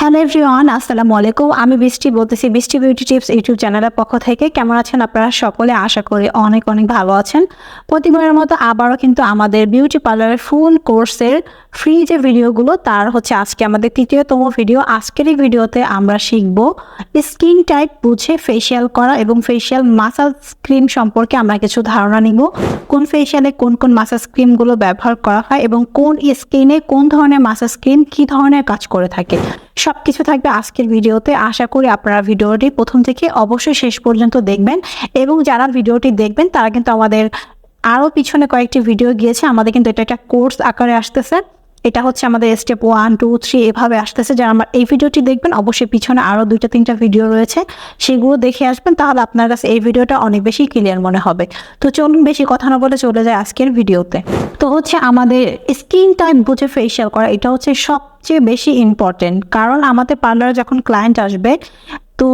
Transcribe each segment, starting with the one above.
Hello everyone আসসালামু আলাইকুম আমি বৃষ্টি বলতেছি বৃষ্টি বিউটি টিপস ইউটিউব চ্যানেলের পক্ষ থেকে। কেমন আছেন আপনারা সকলে? আশা করি অনেক অনেক ভালো আছেন। প্রতিবারের মতো আবারও কিন্তু আমাদের বিউটি পার্লারের ফুল কোর্সের ফ্রি যে ভিডিওগুলো তার হচ্ছে আজকে আমাদের তৃতীয়তম ভিডিও আজকের এই ভিডিওতে আমরা শিখব স্কিন টাইপ বুঝে ফেসিয়াল করা এবং ফেসিয়াল মাসাজ ক্রিম সম্পর্কে আমরা কিছু ধারণা নিব। কোন ফেসিয়ালে কোন কোন মাসাজ ক্রিমগুলো ব্যবহার করা হয় এবং কোন স্কিনে কোন ধরনের মাসাজ ক্রিম কী ধরনের কাজ করে থাকে। সব কিছু থাকবে আজকের ভিডিওতে। আশা করি আপনারা ভিডিওটি প্রথম থেকে অবশ্যই শেষ পর্যন্ত দেখবেন এবং যারা ভিডিওটি দেখবেন, তারা কিন্তু আমাদের আরও পিছনে কয়েকটি ভিডিও গিয়েছে। আমাদের কিন্তু এটা একটা কোর্স আকারে আসতেছে। এটা হচ্ছে আমাদের স্টেপ ওয়ান টু থ্রি এভাবে আসতেছে। যারা আমার এই ভিডিওটি দেখবেন, অবশ্যই পিছনে আরও দুইটা, তিনটা ভিডিও রয়েছে, সেগুলো দেখে আসবেন, তাহলে আপনার কাছে এই ভিডিওটা অনেক বেশি ক্লিয়ার মনে হবে। তো চলুন বেশি কথা না বলে চলে যায় আজকের ভিডিওতে। তো হচ্ছে আমাদের স্কিন টাইপ বুঝে ফেসিয়াল করা, এটা হচ্ছে সবচেয়ে বেশি ইম্পর্টেন্ট কারণ আমাদের পার্লারে যখন ক্লায়েন্ট আসবে, তো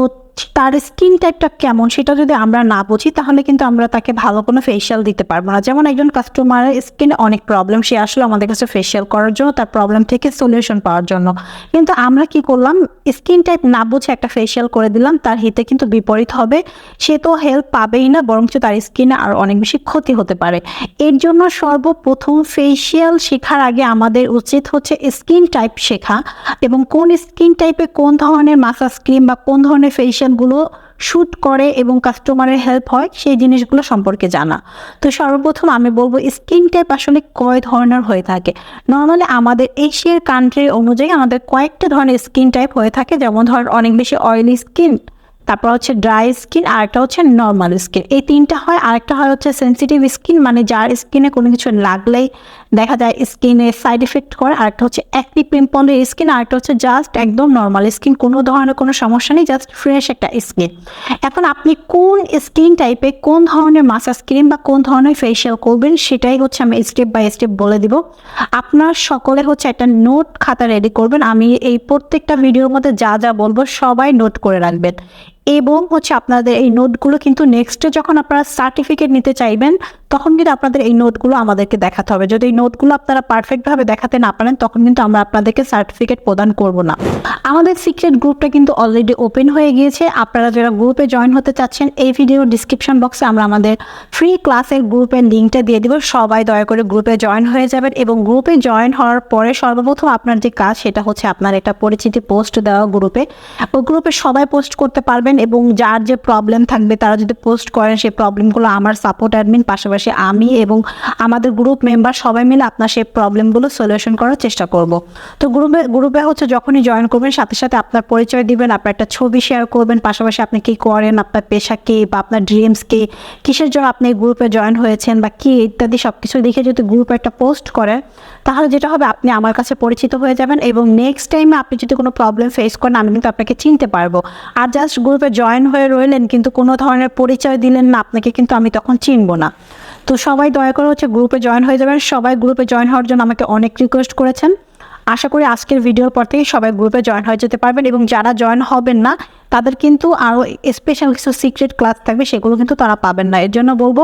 তার স্কিন টাইপটা কেমন সেটা যদি আমরা না বুঝি, তাহলে কিন্তু আমরা তাকে ভালো কোনো ফেসিয়াল দিতে পারব না। যেমন একজন কাস্টমারের স্কিনে অনেক প্রবলেম সে আসলে আমাদের কাছে ফেসিয়াল করার জন্য, তার প্রবলেম থেকে সলিউশন পাওয়ার জন্য। কিন্তু আমরা কি করলাম? স্কিন টাইপ না বুঝে একটা ফেসিয়াল করে দিলাম, তার হিতে কিন্তু বিপরীত হবে। সে তো হেল্প পাবেই না, বরঞ্চ তার স্কিনে আর অনেক বেশি ক্ষতি হতে পারে। এর জন্য সর্বপ্রথম ফেসিয়াল শেখার আগে আমাদের উচিত হচ্ছে স্কিন টাইপ শেখা এবং কোন স্কিন টাইপে কোন ধরনের মাসাজ ক্রিম বা কোন ধরনের ফেসিয়ালগুলো শ্যুট করে এবং কাস্টমারের হেল্প হয়, সেই জিনিসগুলো সম্পর্কে জানা। তো সর্বপ্রথম আমি বলব স্কিন টাইপ আসলে কয় ধরনের হয়ে থাকে? নর্মালি আমাদের এশিয়ার কান্ট্রি অনুযায়ী আমাদের কয়েকটা ধরনের স্কিন টাইপ হয়ে থাকে, যেমন ধর অনেক বেশি অয়েলি স্কিন তারপর হচ্ছে ড্রাই স্কিন আর একটা হচ্ছে নর্মাল স্কিন এই তিনটা হয় আরেকটা হয় হচ্ছে সেন্সিটিভ স্কিন মানে যার স্কিনে কোনো কিছু লাগলেই দেখা যায় স্কিনে সাইড এফেক্ট করে, আরেকটা হচ্ছে অ্যাক্টিভ পিম্পলের স্কিন আরেকটা হচ্ছে জাস্ট একদম নর্মাল স্কিন কোনো ধরনের কোনো সমস্যা নেই জাস্ট ফ্রেশ একটা স্কিন এখন আপনি কোন স্কিন টাইপে কোন ধরনের মাসাজ ক্রিম বা কোন ধরনের ফেসিয়াল করবেন, সেটাই হচ্ছে আমি স্টেপ বাই স্টেপ বলে দিব। আপনার সকলে হচ্ছে একটা নোট খাতা রেডি করবেন, আমি এই প্রত্যেকটা ভিডিওর মধ্যে যা যা বলব সবাই নোট করে রাখবেন। এবং হচ্ছে আপনাদের এই নোটগুলো কিন্তু নেক্সটে যখন আপনারা সার্টিফিকেট নিতে চাইবেন, তখন কিন্তু আপনাদের এই নোটগুলো আমাদেরকে দেখাতে হবে। যদি এই নোটগুলো আপনারা পারফেক্টভাবে দেখাতে না পারেন, তখন কিন্তু আমরা আপনাদেরকে সার্টিফিকেট প্রদান করব না। আমাদের সিক্রেট গ্রুপটা কিন্তু অলরেডি ওপেন হয়ে গিয়েছে। আপনারা যারা গ্রুপে জয়েন হতে চাচ্ছেন, এই ভিডিও ডিসক্রিপশন বক্সে আমরা আমাদের ফ্রি ক্লাসের গ্রুপের লিঙ্কটা দিয়ে দিব। সবাই দয়া করে গ্রুপে জয়েন হয়ে যাবেন এবং গ্রুপে জয়েন হওয়ার পরে সর্বপ্রথম আপনার যে কাজ, সেটা হচ্ছে আপনার একটা পরিচিতি পোস্ট দেওয়া গ্রুপে ও গ্রুপে সবাই পোস্ট করতে পারবেন এবং যার যে প্রবলেম থাকবে, তারা যদি পোস্ট করেন সেই প্রবলেমগুলো আমার সাপোর্ট অ্যাডমিন পাশাপাশি আমি এবং আমাদের গ্রুপ মেম্বার সবাই মিলে আপনার সেই প্রবলেমগুলো সলিউশন করার চেষ্টা করব। তো গ্রুপে গ্রুপে হচ্ছে যখনই জয়েন করবেন, সাথে সাথে আপনার পরিচয় দিবেন, আপনার একটা ছবি শেয়ার করবেন, পাশাপাশি আপনি কী করেন, আপনার পেশা কী বা আপনার ড্রিমস কী, কিসের জন্য আপনি এই গ্রুপে জয়েন হয়েছেন বা কী ইত্যাদি সব কিছু দেখে যদি গ্রুপে একটা পোস্ট করেন, তাহলে যেটা হবে, আপনি আমার কাছে পরিচিত হয়ে যাবেন এবং নেক্সট টাইমে আপনি যদি কোনো প্রবলেম ফেস করেন, আমি কিন্তু আপনাকে চিনতে পারব। আর জাস্ট গ্রুপে জয়েন হয়ে রইলেন কিন্তু কোনো ধরনের পরিচয় দিলেন না। আপনাকে কিন্তু আমি তখন চিনবো না। তো সবাই দয়া করে হচ্ছে গ্রুপে জয়েন হয়ে যাবেন। সবাই গ্রুপে জয়েন হওয়ার জন্য আমাকে অনেক রিকোয়েস্ট করেছেন। আশা করি আজকের ভিডিওর পর থেকেই সবাই গ্রুপে জয়েন হয়ে যেতে পারবেন এবং যারা জয়েন হবেন না, তাদের কিন্তু আরও স্পেশাল কিছু সিক্রেট ক্লাস থাকবে, সেগুলো কিন্তু তারা পাবেন না। এর জন্য বলব,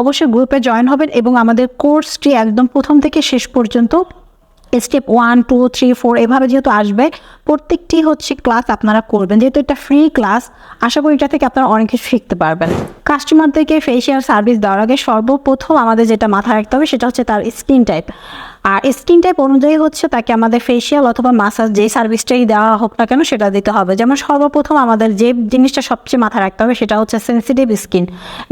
অবশ্যই গ্রুপে জয়েন হবেন এবং আমাদের কোর্সটি একদম প্রথম থেকে শেষ পর্যন্ত step one two three four এভাবে যেহেতু আসবে, প্রত্যেকটি হচ্ছে ক্লাস আপনারা করবেন। যেহেতু এটা ফ্রি ক্লাস আশা করি এটা থেকে আপনারা অনেক কিছু শিখতে পারবেন। কাস্টমারদেরকে ফেসিয়াল সার্ভিস দেওয়ার আগে সর্বপ্রথম আমাদের যেটা মাথায় রাখতে হবে, সেটা হচ্ছে তার স্কিন টাইপ আর স্কিন টাইপ অনুযায়ী হচ্ছে তাকে আমাদের ফেসিয়াল অথবা মাসাজ যে সার্ভিসটাই দেওয়া হোক না কেন সেটা দিতে হবে। যেমন সর্বপ্রথম আমাদের যে জিনিসটা সবচেয়ে মাথায় রাখতে হবে সেটা হচ্ছে সেন্সিটিভ স্কিন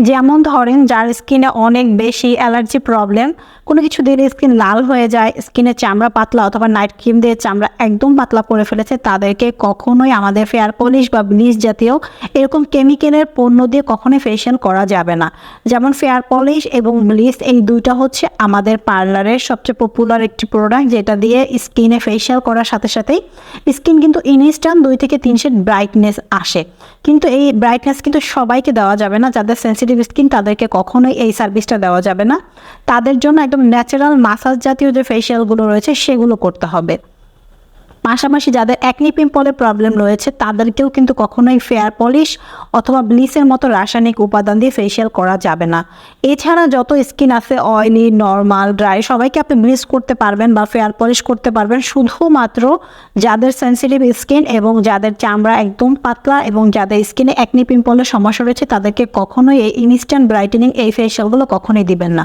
যেমন ধরেন যার স্কিনে অনেক বেশি অ্যালার্জি প্রবলেম কোনো কিছু দিলে স্কিন লাল হয়ে যায় স্কিনের চামড়া পাতলা অথবা নাইট ক্রিম দিয়ে চামড়া একদম পাতলা করে ফেলেছে, তাদেরকে কখনোই আমাদের ফেয়ার পলিশ বা ব্লিচ জাতীয় এরকম কেমিক্যালের পণ্য দিয়ে কখনোই ফেশিয়াল করা যাবে না। যেমন ফেয়ার পলিশ এবং ব্লিচ এই দুইটা হচ্ছে আমাদের পার্লারের সবচেয়ে একটি প্রোডাক্ট যেটা দিয়ে স্কিনে ফেশিয়াল করার সাথে সাথেই স্কিন কিন্তু ইনস্ট্যান্ট দুই থেকে তিন শেড ব্রাইটনেস আসে। কিন্তু এই ব্রাইটনেস কিন্তু সবাইকে দেওয়া যাবে না, যাদের সেন্সিটিভ স্কিন তাদেরকে কখনোই এই সার্ভিসটা দেওয়া যাবে না। তাদের জন্য একদম ন্যাচারাল মাসাজ জাতীয় যে ফেশিয়ালগুলো রয়েছে সেগুলো করতে হবে। পাশাপাশি যাদের অ্যাকনি পিম্পলের প্রবলেম রয়েছে, তাদেরকেও কিন্তু কখনোই ফেয়ার পলিশ অথবা ব্লিচের মতো রাসায়নিক উপাদান দিয়ে ফেসিয়াল করা যাবে না। এছাড়া যত স্কিন আছে অয়েলি নর্মাল ড্রাই সবাইকে আপনি ব্লিচ করতে পারবেন বা ফেয়ার পলিশ করতে পারবেন। শুধুমাত্র যাদের সেন্সিটিভ স্কিন এবং যাদের চামড়া একদম পাতলা এবং যাদের স্কিনে অ্যাকনি পিম্পলের সমস্যা রয়েছে, তাদেরকে কখনোই এই ইনস্ট্যান্ট ব্রাইটেনিং এই ফেসিয়ালগুলো কখনোই দিবেন না।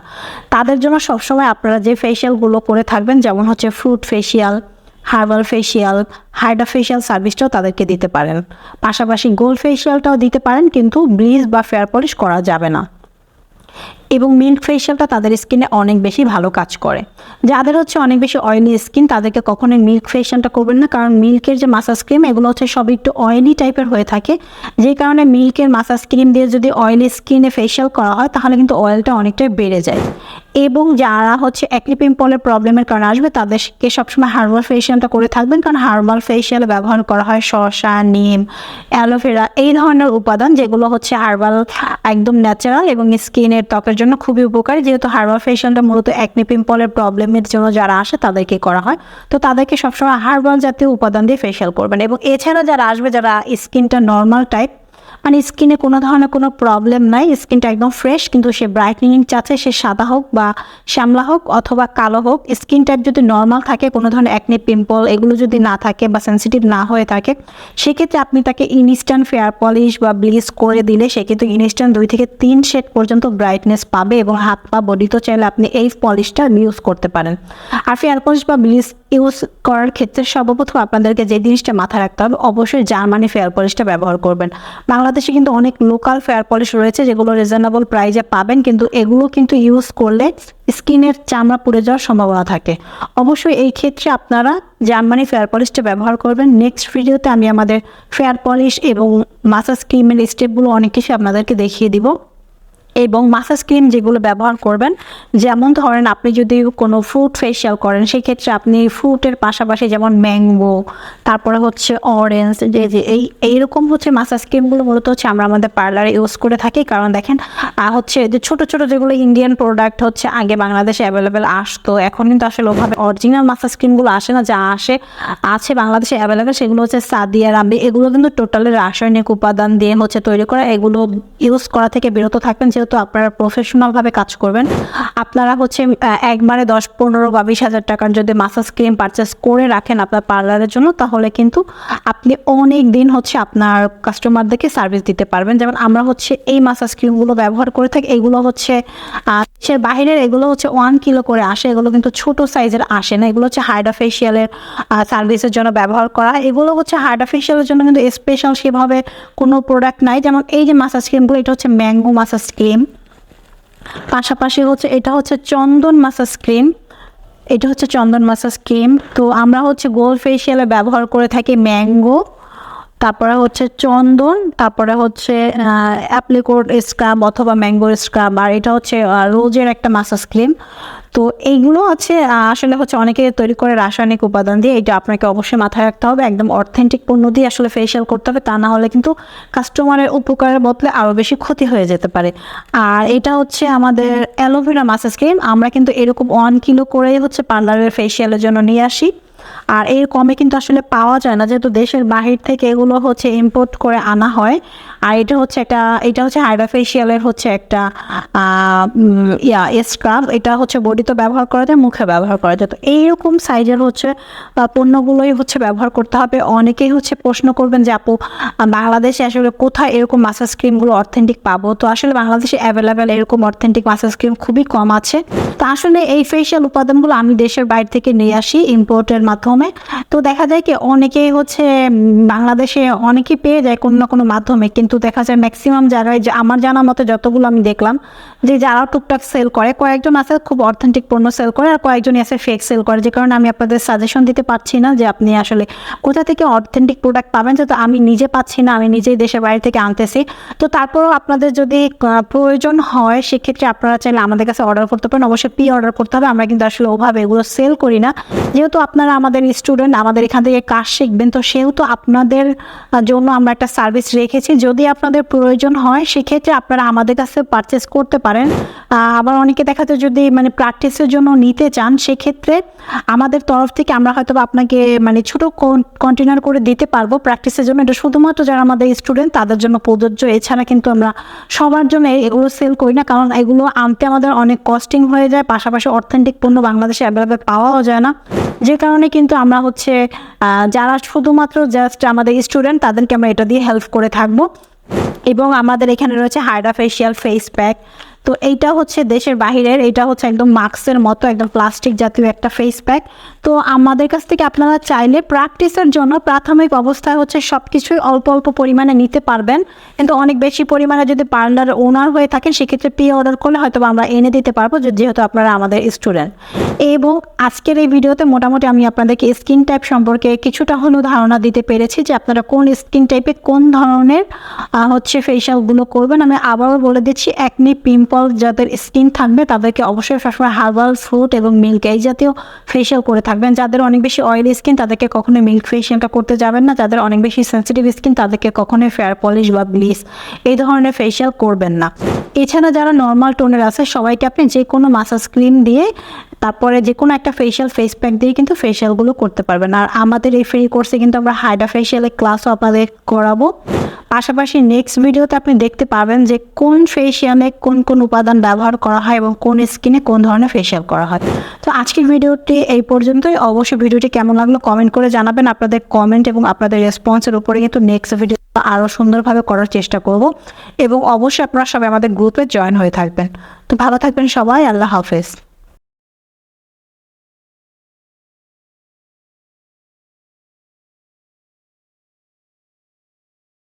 তাদের জন্য সবসময় আপনারা যে ফেসিয়ালগুলো করে থাকবেন, যেমন হচ্ছে fruit facial herbal facial hydra facial সার্ভিসটাও তাদেরকে দিতে পারেন। পাশাপাশি গোল্ড ফেসিয়ালটাও দিতে পারেন, কিন্তু ব্লিজ বা ফেয়ার পলিশ করা যাবে না। এবং মিল্ক ফেসিয়ালটা তাদের স্কিনে অনেক বেশি ভালো কাজ করে। যাদের হচ্ছে অনেক বেশি অয়েলি স্কিন তাদেরকে কখনোই মিল্ক ফেসিয়ালটা করবেন না। কারণ মিল্কের যে মাসাজ ক্রিম এগুলো হচ্ছে সব একটু অয়েলি টাইপের হয়ে থাকে। যে কারণে মিল্কের মাসাজ ক্রিম দিয়ে যদি অয়েলি স্কিনে ফেসিয়াল করা হয়, তাহলে কিন্তু অয়েলটা অনেকটাই বেড়ে যায়। এবং যারা হচ্ছে অ্যাকনি পিম্পলের প্রবলেমের কারণে আসবে, তাদেরকে সবসময় হার্বাল ফেসিয়ালটা করে থাকবেন। কারণ হার্বাল ফেসিয়াল ব্যবহার করা হয় শসা, নিম, অ্যালোভেরা, এই ধরনের উপাদান যেগুলো হচ্ছে হার্বাল একদম ন্যাচারাল এবং স্কিনের ত্বকের জন্য খুবই উপকারী। যেহেতু হার্বাল ফেশিয়ালটা মূলত একনি পিম্পলের প্রবলেমের জন্য যারা আসে তাদেরকে করা হয়। তো তাদেরকে সবসময় হার্বাল জাতীয় উপাদান দিয়ে ফেশিয়াল করবেন এবং এছাড়া যারা আসবে, যারা স্কিনটা নর্মাল টাইপ মানে স্কিনে কোনো ধরনের কোনো প্রবলেম নাই। স্কিনটা একদম ফ্রেশ কিন্তু সে ব্রাইটনিং চাচ্ছে, সে সাদা হোক বা শ্যামলা হোক অথবা কালো হোক স্কিন টাইপ যদি নর্মাল থাকে, কোনো ধরনের অ্যাকনে পিম্পল এগুলো যদি না থাকে বা সেন্সিটিভ না হয়ে থাকে, সেক্ষেত্রে আপনি তাকে ইনস্ট্যান্ট ফেয়ার পলিশ বা ব্লিচ করে দিলে সে কিন্তু ইনস্ট্যান্ট দুই থেকে তিন শেড পর্যন্ত ব্রাইটনেস পাবে এবং হাত পা বডি তো চাইলে আপনি এই পলিশটা ইউজ করতে পারেন। আর ফেয়ার পলিশ বা ব্লিচ ইউজ করার ক্ষেত্রে সর্বপ্রথম আপনাদেরকে যে জিনিসটা মাথায় রাখতে হবে, অবশ্যই জার্মানি ফেয়ার পলিশটা ব্যবহার করবেন। বাংলাদেশে কিন্তু অনেক লোকাল ফেয়ার পলিশ রয়েছে যেগুলো রিজনেবল প্রাইজে পাবেন, কিন্তু এগুলো কিন্তু ইউজ করলে স্কিনের চামড়া পুড়ে যাওয়ার সম্ভাবনা থাকে। অবশ্যই এই ক্ষেত্রে আপনারা জার্মানি ফেয়ার পলিশটা ব্যবহার করবেন। নেক্সট ভিডিওতে আমি আমাদের ফেয়ার পলিশ এবং মাসাজ ক্রিমের স্টেপগুলো অনেক কিছু আপনাদেরকে দেখিয়ে দিব। এবং মাসাজ ক্রিম যেগুলো ব্যবহার করবেন, যেমন ধরেন আপনি যদি কোনো ফ্রুট ফেশিয়াল করেন, সেক্ষেত্রে আপনি ফ্রুটের পাশাপাশি যেমন ম্যাঙ্গো তারপরে হচ্ছে অরেঞ্জ যে যে এই, এইরকম হচ্ছে মাসাজ ক্রিমগুলো মূলত হচ্ছে আমরা আমাদের পার্লারে ইউজ করে থাকি। কারণ দেখেন হচ্ছে যে ছোট ছোট যেগুলো ইন্ডিয়ান প্রোডাক্ট হচ্ছে আগে বাংলাদেশে অ্যাভেলেবেল আসতো, এখন কিন্তু আসলে ওভাবে অরিজিনাল মাসাজ ক্রিমগুলো আসে না, যা আসে, আছে বাংলাদেশে অ্যাভেলেবেল সেগুলো হচ্ছে সাদিয়া রাম্বি এগুলো কিন্তু টোটালি রাসায়নিক উপাদান দিয়ে হচ্ছে তৈরি করা, এগুলো ইউজ করা থেকে বিরত থাকবেন, যেহেতু আপনারা প্রফেশনালভাবে কাজ করবেন। আপনারা হচ্ছে একবারে দশ, পনেরো বা বিশ হাজার টাকার যদি মাসাজ ক্রিম পারচেস করে রাখেন আপনার পার্লারের জন্য, তাহলে কিন্তু আপনি অনেক দিন হচ্ছে আপনার কাস্টমারদেরকে সার্ভিস দিতে পারবেন। যেমন আমরা হচ্ছে এই মাসাজ ক্রিমগুলো ব্যবহার করে থাকি, এগুলো হচ্ছে দেশের বাইরের এগুলো হচ্ছে ওয়ান কিলো করে আসে, এগুলো কিন্তু ছোট সাইজের আসে না। এগুলো হচ্ছে হাইড্রা ফেশিয়ালের সার্ভিসের জন্য ব্যবহার করা। এগুলো হচ্ছে হাইড্রা ফেশিয়ালের জন্য কিন্তু স্পেশাল সেভাবে কোনো প্রোডাক্ট নাই। যেমন এই যে মাসাজ ক্রিমগুলো এটা হচ্ছে ম্যাঙ্গো মাসাজ ক্রিম পাশাপাশি হচ্ছে, এটা হচ্ছে চন্দন মাসাজ ক্রিম। এটা হচ্ছে চন্দন মাসাজ ক্রিম। তো আমরা হচ্ছে গোল্ড ফেসিয়ালে ব্যবহার করে থাকি ম্যাঙ্গো। তারপরে হচ্ছে চন্দন, তারপরে হচ্ছে অ্যাপ্লিকোড স্ক্রাব অথবা ম্যাঙ্গোর স্ক্রাব আর এটা হচ্ছে রোজের একটা মাসাজ ক্রিম। তো এইগুলো হচ্ছে আসলে হচ্ছে অনেকে তৈরি করে রাসায়নিক উপাদান দিয়ে, এটা আপনাকে অবশ্যই মাথায় রাখতে হবে, একদম অথেন্টিক পণ্য দিয়ে আসলে ফেসিয়াল করতে হবে, তা না হলে কিন্তু কাস্টমারের উপকারের বদলে আরও বেশি ক্ষতি হয়ে যেতে পারে। আর এটা হচ্ছে আমাদের অ্যালোভেরা মাসাজ ক্রিম আমরা কিন্তু এরকম ওয়ান কিলো করেই হচ্ছে পার্লারের ফেসিয়ালের জন্য নিয়ে আসি। আর এর কমে কিন্তু আসলে পাওয়া যায় না, যেহেতু দেশের বাহির থেকে এগুলো হচ্ছে ইম্পোর্ট করে আনা হয়। আর এটা হচ্ছে একটা, এটা হচ্ছে হাইড্রা ফেশিয়ালের হচ্ছে একটা ইয়া স্ক্রাব এটা হচ্ছে বডিতে ব্যবহার করা যায়, মুখে ব্যবহার করা যায়। তো এইরকম সাইজের হচ্ছে পণ্যগুলোই হচ্ছে ব্যবহার করতে হবে। অনেকেই হচ্ছে প্রশ্ন করবেন যে, আপু, বাংলাদেশে আসলে কোথায় এরকম মাসাজ ক্রিমগুলো অথেন্টিক পাবো? তো আসলে বাংলাদেশে অ্যাভেলেবেল এরকম অথেন্টিক মাসাজ ক্রিম খুবই কম আছে। তো আসলে এই ফেশিয়াল উপাদানগুলো আমি দেশের বাইরে থেকে নিয়ে আসি ইম্পোর্টের মাধ্যমে। তো দেখা যায় কি অনেকেই হচ্ছে বাংলাদেশে অনেকেই পেয়ে যায় কোনো না কোনো মাধ্যমে। কিন্তু দেখা যায় ম্যাক্সিমাম যারা যে আমার জানা মতে যতগুলো আমি দেখলাম, যে যারা টুকটাক সেল করে, কয়েকজন আছে খুব অথেন্টিক পণ্য সেল করে আর কয়েকজনই আছে ফেক সেল করে। যে কারণে আমি আপনাদের সাজেশন দিতে পারছি না যে আপনি আসলে কোথা থেকে অথেন্টিক প্রোডাক্ট পাবেন যেহেতু আমি নিজে পাচ্ছি না, আমি নিজেই দেশের বাইরে থেকে আনতেছি। তো তারপরও আপনাদের যদি প্রয়োজন হয় সেক্ষেত্রে আপনারা চাইলে আমাদের কাছে অর্ডার করতে পারেন। অবশ্যই পি অর্ডার করতে হবে। আমরা কিন্তু আসলে ওভাবে এগুলো সেল করি না। যেহেতু আপনারা আমাদের স্টুডেন্ট আমাদের এখান থেকে কাজ শিখবেন। তো সেহেতু আপনাদের জন্য আমরা একটা সার্ভিস রেখেছি। যদি আপনাদের প্রয়োজন হয়, সেক্ষেত্রে আপনারা আমাদের কাছে পারচেস করতে পারেন। আবার অনেকে দেখা যায় যদি মানে প্র্যাকটিসের জন্য নিতে চান, সেক্ষেত্রে আমাদের তরফ থেকে আমরা হয়তো আপনাকে মানে ছোটো কন্টেনার করে দিতে পারব প্র্যাকটিসের জন্য। এটা শুধুমাত্র যারা আমাদের স্টুডেন্ট তাদের জন্য প্রযোজ্য। এছাড়া কিন্তু আমরা সবার জন্য এগুলো সেল করি না, কারণ এগুলো আনতে আমাদের অনেক কস্টিং হয়ে যায়। পাশাপাশি অথেন্টিক পণ্য বাংলাদেশে অ্যাভেলেবেল পাওয়াও যায় না। যে কারণে কিন্তু আমরা হচ্ছে যারা শুধুমাত্র জাস্ট আমাদের স্টুডেন্ট তাদেরকে আমরা এটা দিয়ে হেল্প করে থাকব। এবং আমাদের এখানে রয়েছে হাইড্রা ফেশিয়াল ফেস প্যাক তো এইটা হচ্ছে দেশের বাহিরের এটা হচ্ছে একদম মাস্কের মতো, একদম প্লাস্টিক জাতীয় একটা ফেস প্যাক তো আমাদের কাছ থেকে আপনারা চাইলে প্র্যাকটিসের জন্য প্রাথমিক অবস্থায় হচ্ছে সব কিছুই অল্প অল্প পরিমাণে নিতে পারবেন। কিন্তু অনেক বেশি পরিমাণে যদি পার্লার ওনার হয়ে থাকেন, সেক্ষেত্রে পে অর্ডার করলে হয়তো আমরা এনে দিতে পারব যেহেতু আপনারা আমাদের স্টুডেন্ট এবং আজকের এই ভিডিওতে মোটামুটি আমি আপনাদেরকে স্কিন টাইপ সম্পর্কে কিছুটা হলেও ধারণা দিতে পেরেছি, যে আপনারা কোন স্কিন টাইপে কোন ধরনের হচ্ছে ফেশিয়ালগুলো করবেন। আমি আবারও বলে দিচ্ছি একনি পিম্পল যাদের স্কিন থাকবে, তাদেরকে অবশ্যই সবসময় হার্বাল ফ্রুট এবং মিল্ক এই জাতীয় ফেশিয়াল করে থাকবেন। যাদের অনেক বেশি অয়েলি স্কিন তাদেরকে কখনোই মিল্ক ফেশিয়ালটা করতে যাবেন না। যাদের অনেক বেশি সেন্সিটিভ স্কিন তাদেরকে কখনোই ফেয়ার পলিশ বা ব্লিচ এই ধরনের ফেশিয়াল করবেন না। এছাড়া যারা নর্মাল টোনের আছে, সবাইকে আপনি যে কোনো মাসাজ ক্রিম দিয়ে, তারপরে যে কোনো একটা ফেশিয়াল ফেস প্যাক দিয়ে কিন্তু ফেশিয়ালগুলো করতে পারবেন। আর আমাদের এই ফ্রি কোর্সে কিন্তু আমরা হাইডা ফেশিয়ালের ক্লাসও আপনাদের করাবো। পাশাপাশি নেক্সট ভিডিওতে আপনি দেখতে পাবেন যে কোন ফেশিয়ালে কোন কোন উপাদান ব্যবহার করা হয় এবং কোন স্কিনে কোন ধরনের ফেসিয়াল করা হয়। তো আজকের ভিডিওটি এই পর্যন্তই। অবশ্যই ভিডিওটি কেমন লাগল কমেন্ট করে জানাবেন আপনাদের কমেন্ট এবং আপনাদের রেসপন্সের উপরে কিন্তু নেক্সট ভিডিও আরও সুন্দরভাবে করার চেষ্টা করব এবং অবশ্যই আপনারা সবাই আমাদের গ্রুপে জয়েন হয়ে থাকবেন। তো ভালো থাকবেন সবাই, আল্লাহ হাফেজ।